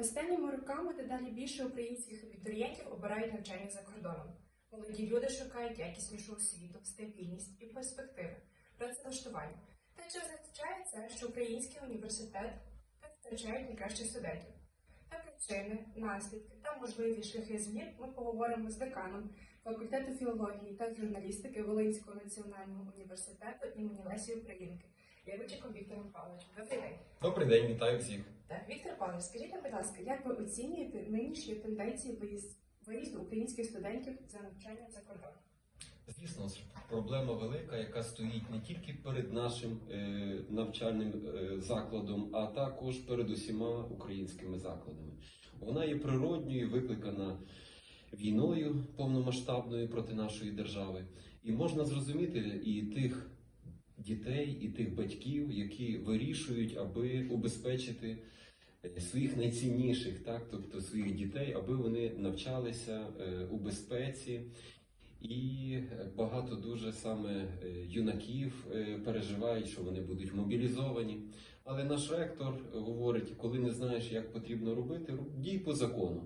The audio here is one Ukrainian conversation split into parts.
Останніми роками дедалі більше українських абітурієнтів обирають навчання за кордоном. Молоді люди шукають якіснішу освіту, стабільність і перспективи, працевлаштування. Та чи означає це, що український університет втрачають найкращих студентів? Та причини, наслідки та можливі шляхи змін ми поговоримо з деканом факультету філології та журналістики Волинського національного університету імені Лесі Українки Лєвичиком Віктором Павловичем. Добрий день. Добрий день, вітаю всіх. Так, Віктор Павлович, скажіть, будь ласка, як ви оцінюєте нинішні тенденції виїзд, виїзду українських студентів за навчання за кордон? Звісно, проблема велика, яка стоїть не тільки перед нашим е, навчальним е, закладом, а також перед усіма українськими закладами. Вона є природньою, викликана війною повномасштабною проти нашої держави. І можна зрозуміти і тих дітей, і тих батьків, які вирішують, аби убезпечити е, своїх найцінніших, так, тобто своїх дітей, аби вони навчалися е, у безпеці. І багато дуже саме е, юнаків е, переживають, що вони будуть мобілізовані. Але наш ректор говорить, коли не знаєш, як потрібно робити, роб- дій по закону.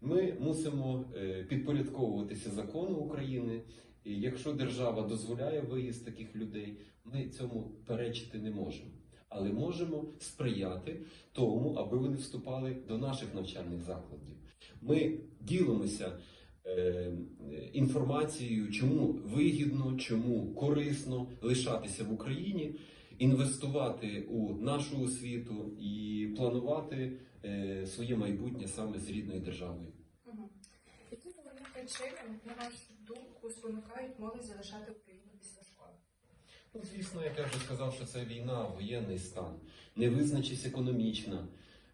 Ми мусимо е, підпорядковуватися закону України. І якщо держава дозволяє виїзд таких людей, ми цьому перечити не можемо. Але можемо сприяти тому, аби вони вступали до наших навчальних закладів. Ми ділимося е, інформацією, чому вигідно, чому корисно лишатися в Україні, інвестувати у нашу освіту і планувати е, своє майбутнє саме з рідною державою. Які головні на вашу думку, спонукають молодь залишати Україну після школи? Ну, звісно, як я вже сказав, що це війна, воєнний стан, невизначеність економічна.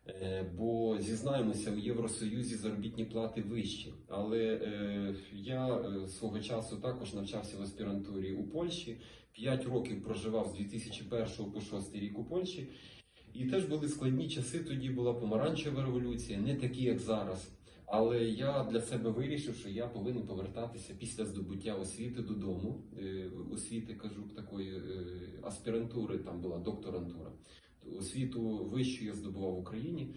е, Бо зізнаємося, у Євросоюзі заробітні плати вищі. Але е, я е, свого часу також навчався в аспірантурі у Польщі. П'ять років проживав з 2001 по 6 рік у Польщі. І теж були складні часи. Тоді була помаранчева революція, не такі, як зараз. Але я для себе вирішив, що я повинен повертатися після здобуття освіти додому. Е, Освіти, кажу, такої е, аспірантури, там була докторантура. Освіту вищу я здобував в Україні.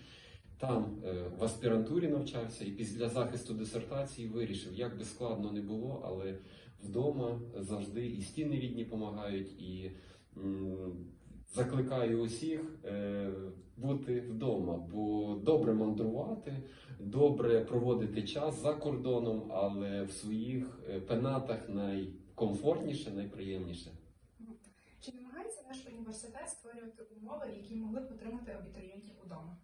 Там е, в аспірантурі навчався і після захисту дисертації вирішив, як би складно не було, але вдома завжди і стіни рідні допомагають, і закликаю усіх бути вдома, бо добре мандрувати, добре проводити час за кордоном, але в своїх е, пенатах найкомфортніше, найприємніше. Чи намагається наш університет створювати умови, які могли б отримати абітурієнтів удома?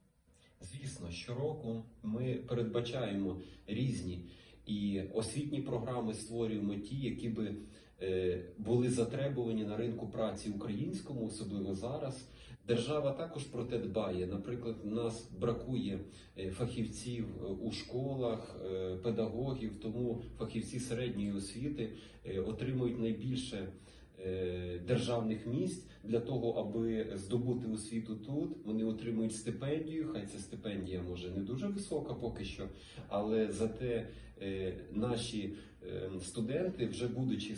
Звісно, щороку ми передбачаємо різні і освітні програми створюємо ті, які би е, були затребувані на ринку праці українському, особливо зараз. Держава також про те дбає. Наприклад, у нас бракує е, фахівців е, у школах, е, педагогів, тому фахівці середньої освіти отримують найбільше державних місць для того, аби здобути освіту тут. Вони отримують стипендію. Хай ця стипендія може не дуже висока поки що, але зате наші студенти, вже будучи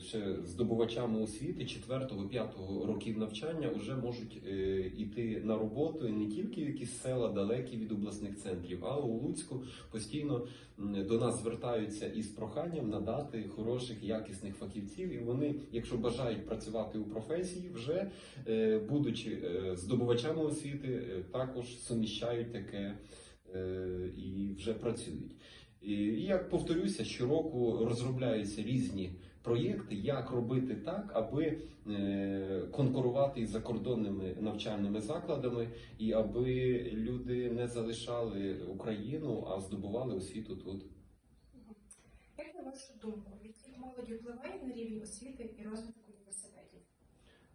ще здобувачами освіти 4-5 років навчання, вже можуть е, йти на роботу не тільки в якісь села далекі від обласних центрів, а у Луцьку постійно до нас звертаються із проханням надати хороших якісних фахівців, і вони, якщо бажають працювати у професії, вже е, будучи е, здобувачами освіти, також суміщають таке і вже працюють. І як повторюся, щороку розробляються різні проєкти, як робити так, аби е, конкурувати із закордонними навчальними закладами, і аби люди не залишали Україну, а здобували освіту тут. Як на вашу думку, відхід молоді впливає на рівень освіти і розвиток університетів?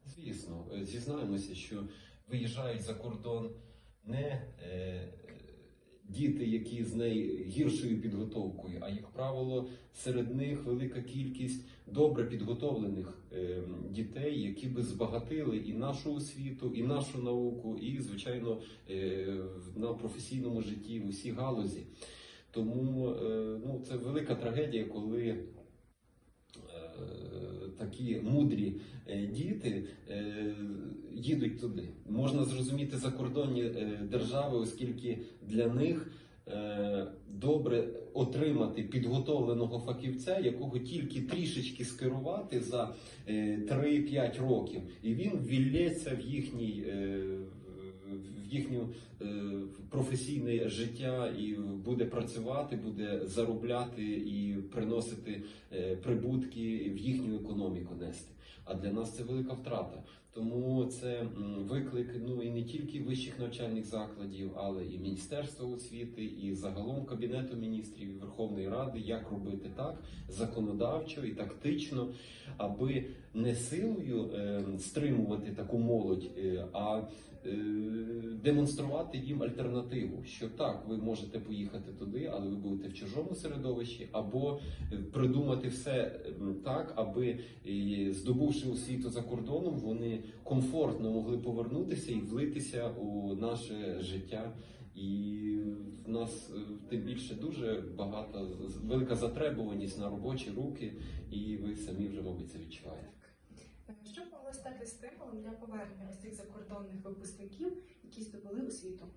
Звісно, е, зізнаємося, що виїжджають за кордон не е, діти, які з найгіршою підготовкою, а як правило, серед них велика кількість добре підготовлених е, дітей, які би збагатили і нашу освіту, і нашу науку, і, звичайно, е, на професійному житті в усій галузі. Тому е, ну, це велика трагедія, коли е, такі мудрі е, діти е, їдуть туди. Можна зрозуміти закордонні е, держави, оскільки для них добре отримати підготовленого фахівця, якого тільки трішечки скерувати за е, 3-5 років, і він ввілється в їхній. В їхню е, професійне життя і буде працювати, буде заробляти і приносити е, прибутки в їхню економіку нести. А для нас це велика втрата. Тому це виклик ну і не тільки вищих навчальних закладів, але і Міністерства освіти, і загалом Кабінету міністрів і Верховної Ради, як робити так законодавчо і тактично, аби не силою е, стримувати таку молодь, е, а демонструвати їм альтернативу, що так, ви можете поїхати туди, але ви будете в чужому середовищі, або е, придумати все так, аби е, здобувши освіту за кордоном, вони комфортно могли повернутися і влитися у наше життя. І в нас е, тим більше дуже багато велика затребуваність на робочі руки, і ви самі вже, мабуть, це відчуваєте. Е, Що б могло стати стимулом для повернення ось цих закордонних випускників, які здобули освіту?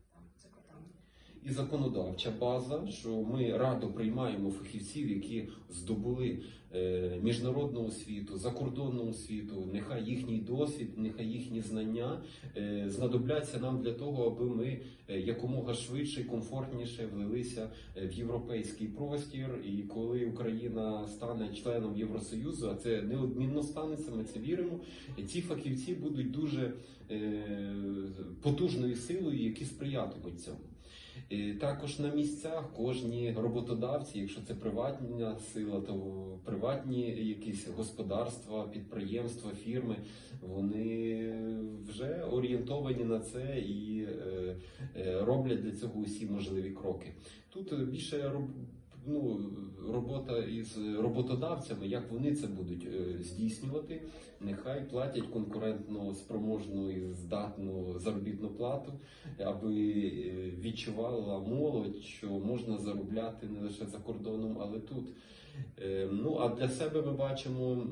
І законодавча база, що ми радо приймаємо фахівців, які здобули е, міжнародну освіту, закордонну освіту. Нехай їхній досвід, нехай їхні знання е, знадобляться нам для того, аби ми е, якомога швидше і комфортніше влилися в європейський простір. І коли Україна стане членом Євросоюзу, а це неодмінно станеться, ми це віримо. Ці фахівці будуть дуже потужною силою, які сприятимуть цьому. Також на місцях кожні роботодавці, якщо це приватна сила, то приватні якісь господарства, підприємства, фірми, вони вже орієнтовані на це і е, е, роблять для цього усі можливі кроки. Тут більше ну, робота із роботодавцями, як вони це будуть е, здійснювати. Нехай платять конкурентно спроможну і здатну заробітну плату, аби е, відчувала молодь, що можна заробляти не лише за кордоном, але тут. Е, Ну а для себе ми бачимо,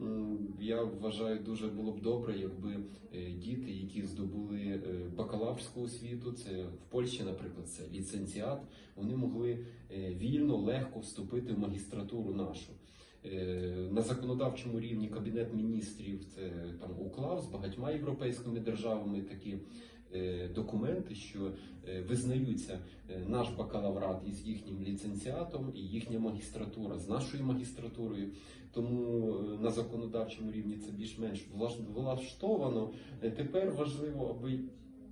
я вважаю, дуже було б добре, якби е, діти, які здобули бакалаврську освіту, це в Польщі, наприклад, це ліцензіат, вони могли вільно, легко вступити в магістратуру нашу. Е, На законодавчому рівні Кабінет міністрів це там уклав з багатьма європейськими державами такі е, документи, що е, визнаються наш бакалаврат із їхнім ліцензіатом і їхня магістратура з нашою магістратурою. Тому на законодавчому рівні це більш-менш влаш- влаштовано. Тепер важливо, аби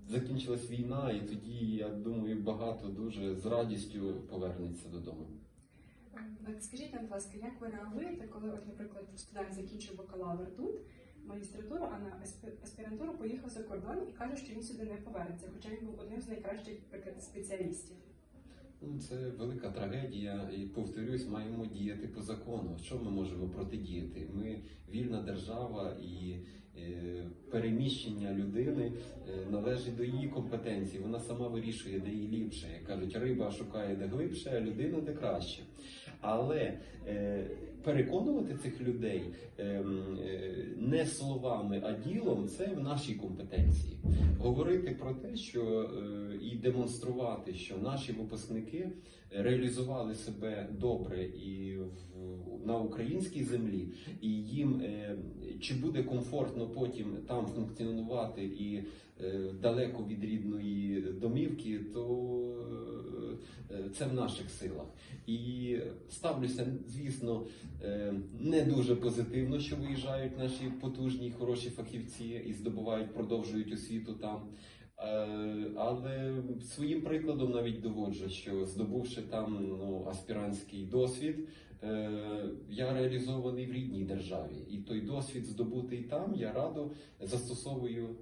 закінчилась війна, і тоді я думаю, багато дуже з радістю повернеться додому. От Скажіть будь ласка, як ви реагуєте, коли, от, наприклад, студент закінчив бакалавр тут, магістратуру, а на аспі- аспірантуру поїхав за кордон і каже, що він сюди не повернеться, хоча він був одним з найкращих спеціалістів. Ну, Це велика трагедія, і повторюсь, маємо діяти по закону. Що ми можемо протидіяти? Ми вільна держава і е, переміщення людини е, належить до її компетенції. Вона сама вирішує, де їй ліпше. Як кажуть, риба шукає де глибше, а людина де краще. Але е, переконувати цих людей е, е, не словами, а ділом це в нашій компетенції. Говорити про те, що і демонструвати, що наші випускники реалізували себе добре і в, на українській землі, і їм чи буде комфортно потім там функціонувати і далеко від рідної домівки, то це в наших силах. І ставлюся, звісно, е, не дуже позитивно, що виїжджають наші потужні, хороші фахівці і здобувають, продовжують освіту там. Е, Але своїм прикладом навіть доводжу, що здобувши там ну, аспірантський досвід, е, я реалізований в рідній державі, і той досвід здобутий там я радо застосовую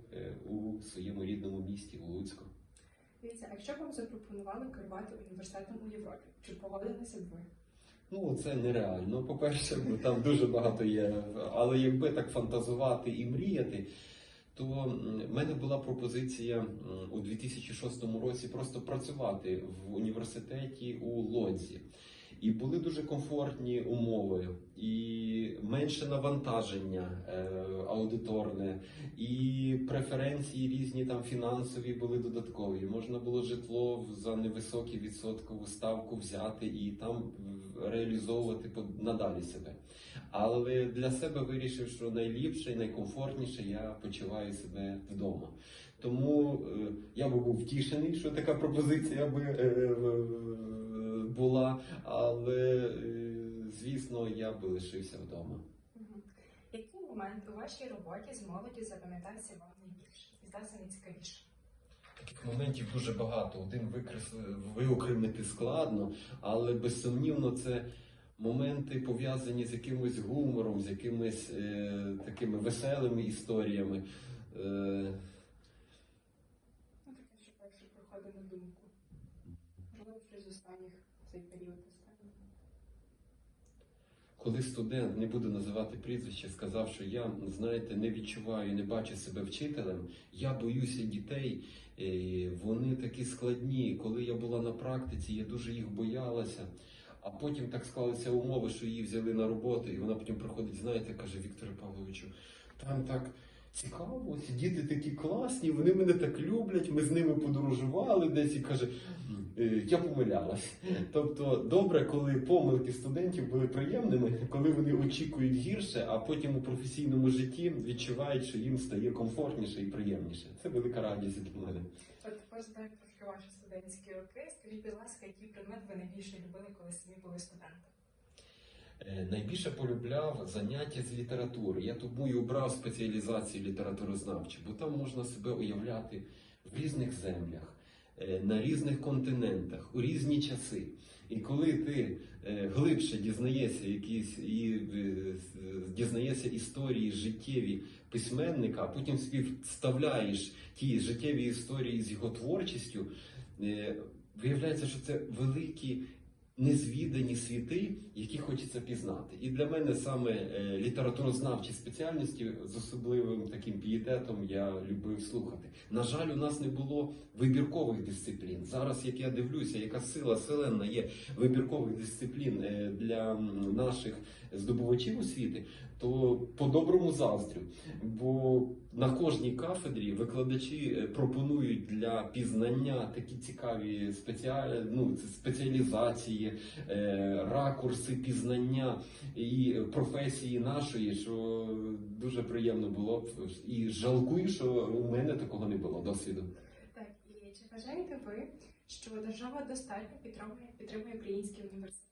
у своєму рідному місті у Луцьку. Дивіться, а якщо б вам запропонували керувати університетом у Європі, чи погодилися б ви? Ну, це нереально. По-перше, бо там дуже багато є. Але якби так фантазувати і мріяти, то в мене була пропозиція у 2006 році просто працювати в університеті у Лодзі. І були дуже комфортні умови, і менше навантаження е, аудиторне, і преференції різні там фінансові були додаткові. Можна було житло за невисоку відсоткову ставку взяти і там реалізовувати надалі себе. Але для себе вирішив, що найліпше і найкомфортніше я почуваю себе вдома. Тому е, я би був втішений, що така пропозиція би е, була, але е, звісно, я би лишився вдома. Який момент у вашій роботі з молоддю запам'ятався вам найбільше і здався найцікавіше? Таких моментів дуже багато. Один викресли- виокремити складно, але безсумнівно це моменти пов'язані з якимось гумором, з якимись е, такими веселими історіями. Е, Ну, таке, що перше приходить на думку. Можливо, щось з останніх цей період останній. Коли студент, не буду називати прізвище, сказав, що я, знаєте, не відчуваю, не бачу себе вчителем, я боюся дітей, е, вони такі складні. Коли я була на практиці, я дуже їх боялася. А потім так склалися умови, що її взяли на роботу, і вона потім приходить, знаєте, каже Вікторе Павловичу, там так цікаво, ці діти такі класні, вони мене так люблять, ми з ними подорожували десь і каже, «Е, я помилялась. Тобто добре, коли помилки студентів були приємними, коли вони очікують гірше, а потім у професійному житті відчувають, що їм стає комфортніше і приємніше. Це велика радість для мене. От знаю трошки ваші студентські роки. Скажіть, будь ласка, який предмет ви найбільше любили, коли самі були студентом? Е, Найбільше полюбляв заняття з літератури. Я тому і обрав спеціалізацію літературознавчу, бо там можна себе уявляти в різних землях, е, на різних континентах, у різні часи. І коли ти е, глибше дізнаєшся якісь і е, дізнаєшся історії життєві письменника, а потім співставляєш ті життєві історії з його творчістю, е, виявляється, що це великі незвідані світи, які хочеться пізнати. І для мене саме е, літературознавчі спеціальності з особливим таким пієтетом я любив слухати. На жаль, у нас не було вибіркових дисциплін. Зараз, як я дивлюся, яка сила селена є вибіркових дисциплін е, для наших здобувачів освіти, то по-доброму заздрю. Бо на кожній кафедрі викладачі е, пропонують для пізнання такі цікаві спеціаль... ну, спеціалізації, е, ракурси пізнання і професії нашої, що дуже приємно було б. І жалкую, що у мене такого не було досвіду. Так, і чи вважаєте ви, що держава достатньо підтримує, підтримує українські університети?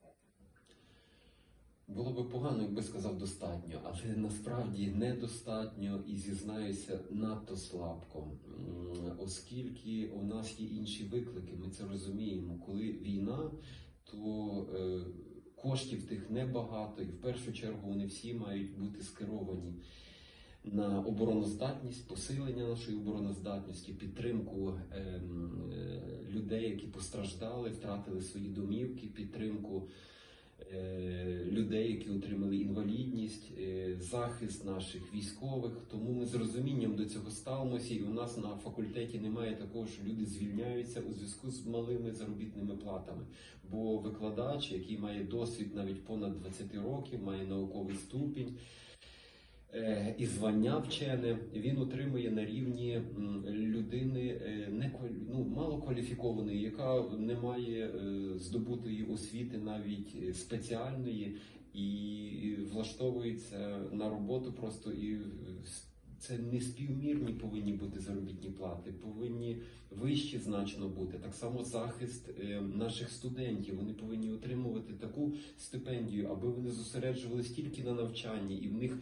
Було би погано, якби сказав достатньо, але насправді недостатньо і зізнаюся надто слабко, оскільки у нас є інші виклики, ми це розуміємо. Коли війна, то е, коштів тих небагато, і в першу чергу вони всі мають бути скеровані на обороноздатність, посилення нашої обороноздатності, підтримку ем, е, людей, які постраждали, втратили свої домівки, підтримку е, людей, які отримали інвалідність, е, захист наших військових. Тому ми з розумінням до цього ставимося, і у нас на факультеті немає такого, що люди звільняються у зв'язку з малими заробітними платами. Бо викладач, який має досвід навіть понад 20 років, має науковий ступінь. Е, І звання вчене він отримує на рівні людини е, не ну, малокваліфікованої, яка не має е, здобутої освіти навіть спеціальної, і влаштовується на роботу просто і це неспівмірні повинні бути заробітні плати, повинні вищі значно бути. Так само захист наших студентів. Вони повинні отримувати таку стипендію, аби вони зосереджувалися тільки на навчанні, і в них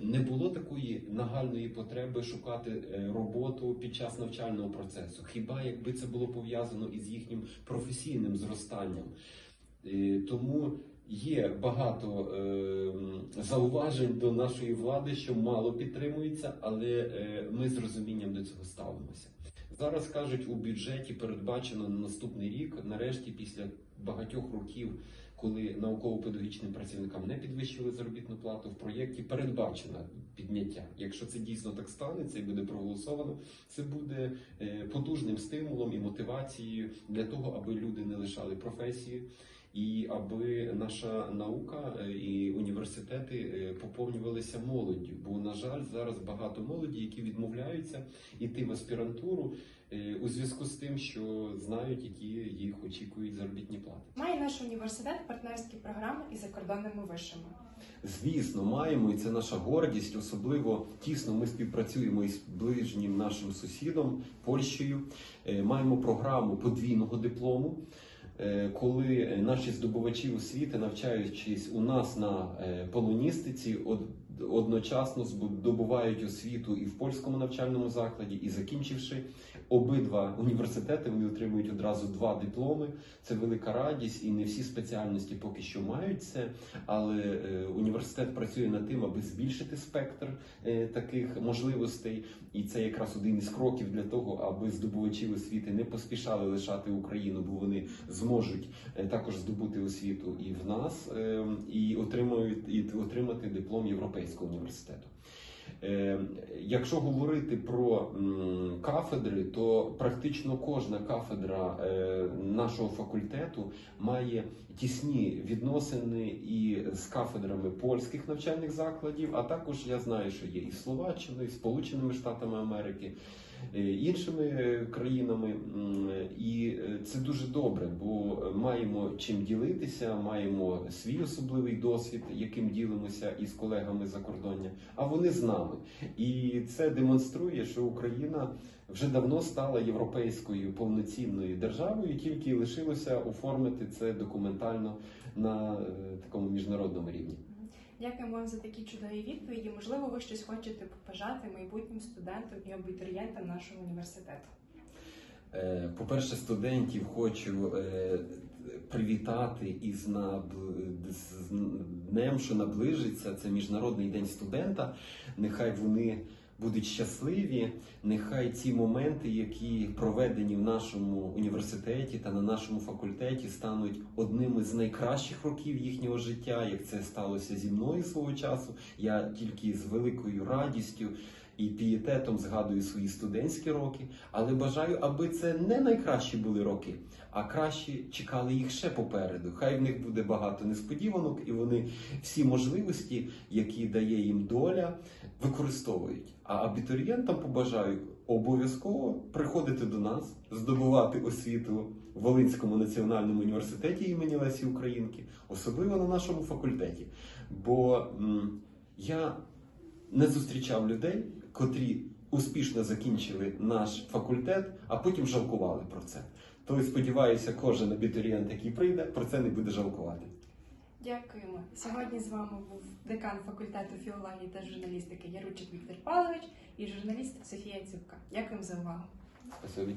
не було такої нагальної потреби шукати е, роботу під час навчального процесу. Хіба якби це було пов'язано із їхнім професійним зростанням? Е, Тому є багато е, зауважень до нашої влади, що мало підтримується, але е, ми з розумінням до цього ставимося. Зараз кажуть, у бюджеті передбачено на наступний рік, нарешті, після багатьох років, коли науково-педагогічним працівникам не підвищили заробітну плату, в проєкті передбачено підняття. Якщо це дійсно так станеться і буде проголосовано, це буде е, потужним стимулом і мотивацією для того, аби люди не лишали професії. І аби наша наука е, і університети е, поповнювалися молоддю, бо на жаль, зараз багато молоді, які відмовляються йти в аспірантуру е, у зв'язку з тим, що знають, які їх очікують заробітні плати. Має наш університет партнерські програми із закордонними вишами. Звісно, маємо, і це наша гордість. Особливо тісно ми співпрацюємо із ближнім нашим сусідом Польщею. Маємо програму подвійного диплому. Е, Коли наші здобувачі освіти, навчаючись у нас на е, полоністиці, од- одночасно здобувають освіту і в польському навчальному закладі, і закінчивши обидва університети, вони отримують одразу два дипломи. Це велика радість, і не всі спеціальності поки що мають це. Але е, університет працює над тим, аби збільшити спектр е, таких можливостей, і це якраз один із кроків для того, аби здобувачі освіти не поспішали лишати Україну, бо вони зможуть е, також здобути освіту і в нас, е, і отримають і отримати диплом Європейського університету. Е, Якщо говорити про кафедри, то практично кожна кафедра е, нашого факультету має тісні відносини і з кафедрами польських навчальних закладів, а також я знаю, що є і Словаччиною, і Сполученими Штатами Америки, іншими е, країнами. І е, це дуже добре, бо маємо чим ділитися, маємо свій особливий досвід, яким ділимося із колегами закордоння, а вони з нами. І це демонструє, що Україна вже давно стала європейською повноцінною державою, тільки лишилося оформити це документально на е, такому міжнародному рівні. Дякуємо вам за такі чудові відповіді. Можливо, ви щось хочете побажати майбутнім студентам і абітурієнтам нашого університету. Е, По-перше, студентів хочу е, привітати із днем, що наближиться. Це Міжнародний день студента. Нехай вони будуть щасливі. Нехай ці моменти, які проведені в нашому університеті та на нашому факультеті, стануть одними з найкращих років їхнього життя, як це сталося зі мною свого часу. Я тільки з великою радістю і пієтетом згадую свої студентські роки, але бажаю, аби це не найкращі були роки, а кращі чекали їх ще попереду. Хай в них буде багато несподіванок, і вони всі можливості, які дає їм доля, використовують. А абітурієнтам побажаю обов'язково приходити до нас, здобувати освіту в Волинському національному університеті імені Лесі Українки, особливо на нашому факультеті. Бо я не зустрічав людей, котрі успішно закінчили наш факультет, а потім жалкували про це. Тому сподіваюся, кожен абітурієнт, який прийде, про це не буде жалкувати. Дякуємо. Сьогодні з вами був декан факультету філології та журналістики Яручик Віктор Павлович і журналіст Софія Цюбка. Дякуємо за увагу. Спасибі.